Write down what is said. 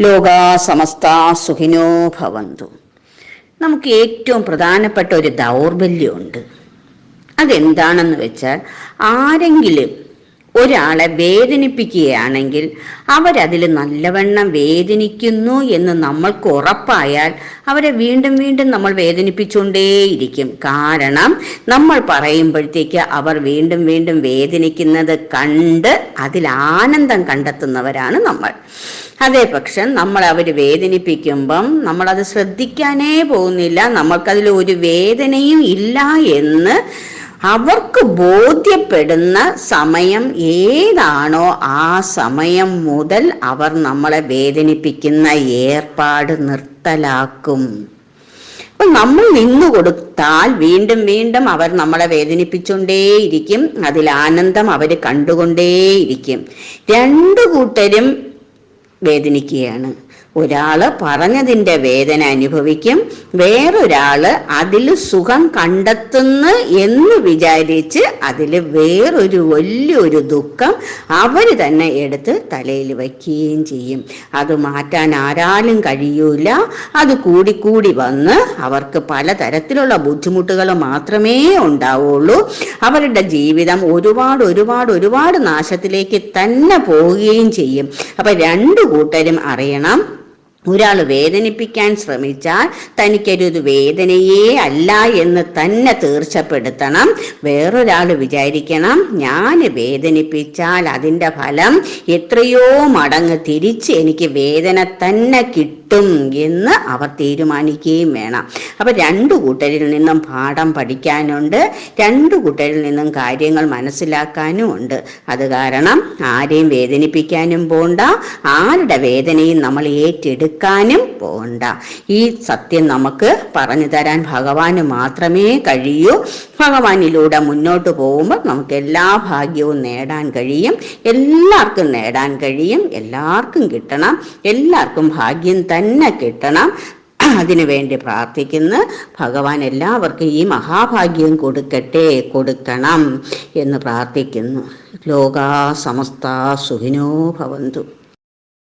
ലോകാ സമസ്ത സുഖിനോ ഭവന്തു. നമുക്ക് ഏറ്റവും പ്രധാനപ്പെട്ട ഒരു ദൗർബല്യമുണ്ട്. അതെന്താണെന്ന് വെച്ചാൽ ആരെങ്കിലും ഒരാളെ വേദനിപ്പിക്കുകയാണെങ്കിൽ അവരതിൽ നല്ലവണ്ണം വേദനിക്കുന്നു എന്ന് നമ്മൾക്ക് ഉറപ്പായാൽ അവരെ വീണ്ടും വീണ്ടും നമ്മൾ വേദനിപ്പിച്ചുകൊണ്ടേയിരിക്കും. കാരണം നമ്മൾ പറയുമ്പോഴത്തേക്ക് അവർ വീണ്ടും വീണ്ടും വേദനിക്കുന്നത് കണ്ട് അതിൽ ആനന്ദം കണ്ടെത്തുന്നവരാണ് നമ്മൾ. അതേ പക്ഷം നമ്മൾ അവർ വേദനിപ്പിക്കുമ്പം നമ്മളത് ശ്രദ്ധിക്കാനേ പോകുന്നില്ല. നമ്മൾക്കതിൽ ഒരു വേദനയും ഇല്ല എന്ന് അവർക്ക് ബോധ്യപ്പെടുന്ന സമയം ഏതാണോ ആ സമയം മുതൽ അവർ നമ്മളെ വേദനിപ്പിക്കുന്ന ഏർപ്പാട് നിർത്തലാക്കും. അപ്പൊ നമ്മൾ നിന്നു കൊടുത്താൽ വീണ്ടും വീണ്ടും അവർ നമ്മളെ വേദനിപ്പിച്ചുകൊണ്ടേയിരിക്കും. അതിൽ ആനന്ദം അവർ കണ്ടുകൊണ്ടേയിരിക്കും. രണ്ടു കൂട്ടരും വേദനിക്കുകയാണ്. ഒരാൾ പറഞ്ഞതിന്റെ വേദന അനുഭവിക്കും വേറൊരാൾ അതിൽ സുഖം കണ്ടെത്തുന്നു എന്ന് വിചാരിച്ച് അതിൽ വേറൊരു വലിയൊരു ദുഃഖം അവർ തന്നെ എടുത്ത് തലയിൽ വയ്ക്കുകയും ചെയ്യും. അത് മാറ്റാൻ ആരാലും കഴിയൂല. അത് കൂടിക്കൂടി വന്ന് അവർക്ക് പലതരത്തിലുള്ള ബുദ്ധിമുട്ടുകൾ മാത്രമേ ഉണ്ടാവുള്ളൂ. അവരുടെ ജീവിതം ഒരുപാട് ഒരുപാട് ഒരുപാട് നാശത്തിലേക്ക് തന്നെ പോവുകയും ചെയ്യും. അപ്പൊ രണ്ടു കൂട്ടരും അറിയണം ഒരാൾ വേദനിപ്പിക്കാൻ ശ്രമിച്ചാൽ തനിക്കൊരു വേദനയേ അല്ല എന്ന് തന്നെ തീർച്ചപ്പെടുത്തണം. വേറൊരാൾ വിചാരിക്കണം ഞാൻ വേദനിപ്പിച്ചാൽ അതിന്റെ ഫലം എത്രയോ മടങ്ങ് തിരിച്ച് എനിക്ക് വേദന തന്നെ കിട്ടും. എന്ന് അവർ തീരുമാനിക്കുകയും വേണം. അപ്പൊ രണ്ടു കൂട്ടരിൽ നിന്നും പാഠം പഠിക്കാനുണ്ട്. രണ്ടു കൂട്ടരിൽ നിന്നും കാര്യങ്ങൾ മനസ്സിലാക്കാനും ഉണ്ട്. അത് കാരണം ആരെയും വേദനിപ്പിക്കാനും പോണ്ട. ആരുടെ വേദനയും നമ്മൾ ഏറ്റെടുക്കാനും പോണ്ട. ഈ സത്യം നമുക്ക് പറഞ്ഞു തരാൻ ഭഗവാന് മാത്രമേ കഴിയൂ. ഭഗവാനിലൂടെ മുന്നോട്ട് പോകുമ്പോൾ നമുക്ക് എല്ലാ ഭാഗ്യവും നേടാൻ കഴിയും. എല്ലാവർക്കും നേടാൻ കഴിയും. എല്ലാവർക്കും കിട്ടണം. എല്ലാവർക്കും ഭാഗ്യം തന്നെ കിട്ടണം. അതിനു വേണ്ടി പ്രാർത്ഥിക്കുന്നു. ഭഗവാൻ എല്ലാവർക്കും ഈ മഹാഭാഗ്യം കൊടുക്കട്ടെ കൊടുക്കണം എന്ന് പ്രാർത്ഥിക്കുന്നു. ലോകാ സമസ്ത സുഖിനോ ഭവന്തു.